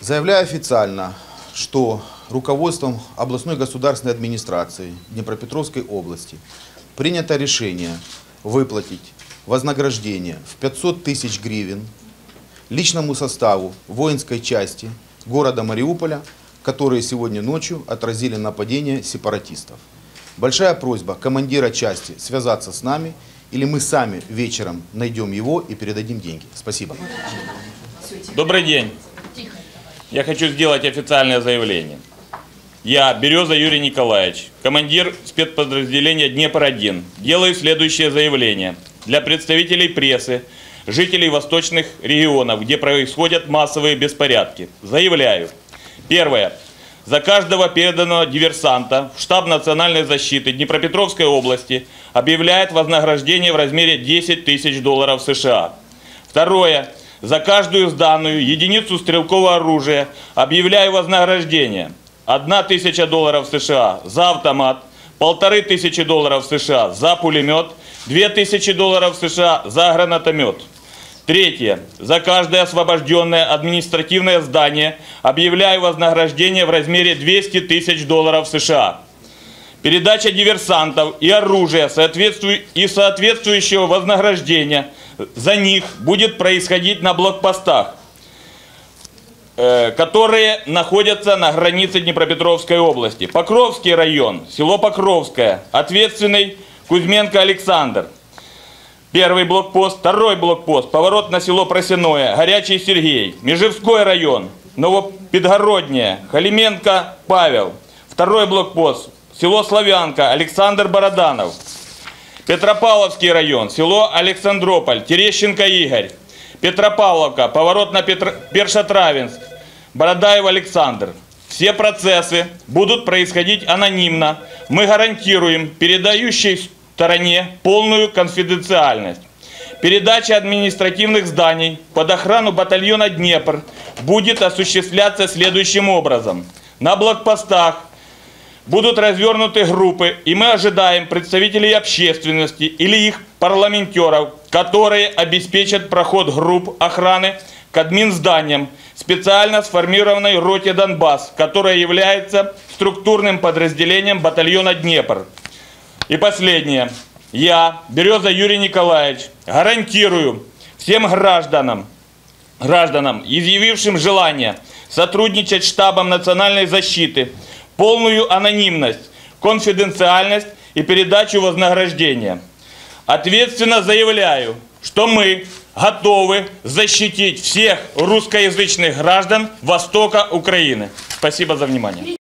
Заявляю официально, что руководством областной государственной администрации Днепропетровской области принято решение выплатить вознаграждение в 500 тысяч гривен личному составу воинской части города Мариуполя, которые сегодня ночью отразили нападение сепаратистов. Большая просьба командира части связаться с нами, или мы сами вечером найдем его и передадим деньги. Спасибо. Добрый день. Я хочу сделать официальное заявление. Я, Береза Юрий Николаевич, командир спецподразделения Днепр-1, делаю следующее заявление для представителей прессы, жителей восточных регионов, где происходят массовые беспорядки. Заявляю. Первое. За каждого переданного диверсанта в штаб национальной защиты Днепропетровской области объявляет вознаграждение в размере 10 тысяч долларов США. Второе. За каждую сданную единицу стрелкового оружия объявляю вознаграждение. 1 тысяча долларов США за автомат, полторы тысячи долларов США за пулемет, 2 тысячи долларов США за гранатомет. Третье. За каждое освобожденное административное здание объявляю вознаграждение в размере 200 тысяч долларов США. Передача диверсантов и оружия и соответствующего вознаграждения за них будет происходить на блокпостах, э, которые находятся на границе Днепропетровской области. Покровский район, село Покровское, ответственный Кузьменко Александр. Первый блокпост, второй блокпост, поворот на село Просяное, Горячий Сергей, Межевской район, Новопидгороднее, Халименко Павел. Второй блокпост, село Славянка, Александр Бороданов. Петропавловский район, село Александрополь, Терещенко Игорь. Петропавловка, поворот на Петр... Першотравенск, Бородаев Александр. Все процессы будут происходить анонимно. Мы гарантируем передающей стороне полную конфиденциальность. Передача административных зданий под охрану батальона «Днепр» будет осуществляться следующим образом. На блокпостах будут развернуты группы, и мы ожидаем представителей общественности или их парламентеров, которые обеспечат проход групп охраны к админзданиям специально сформированной роте «Донбасс», которая является структурным подразделением батальона «Днепр». И последнее. Я, Береза Юрий Николаевич, гарантирую всем гражданам, гражданам, изъявившим желание сотрудничать с штабом национальной защиты, полную анонимность, конфиденциальность и передачу вознаграждения. Ответственно заявляю, что мы готовы защитить всех русскоязычных граждан Востока Украины. Спасибо за внимание.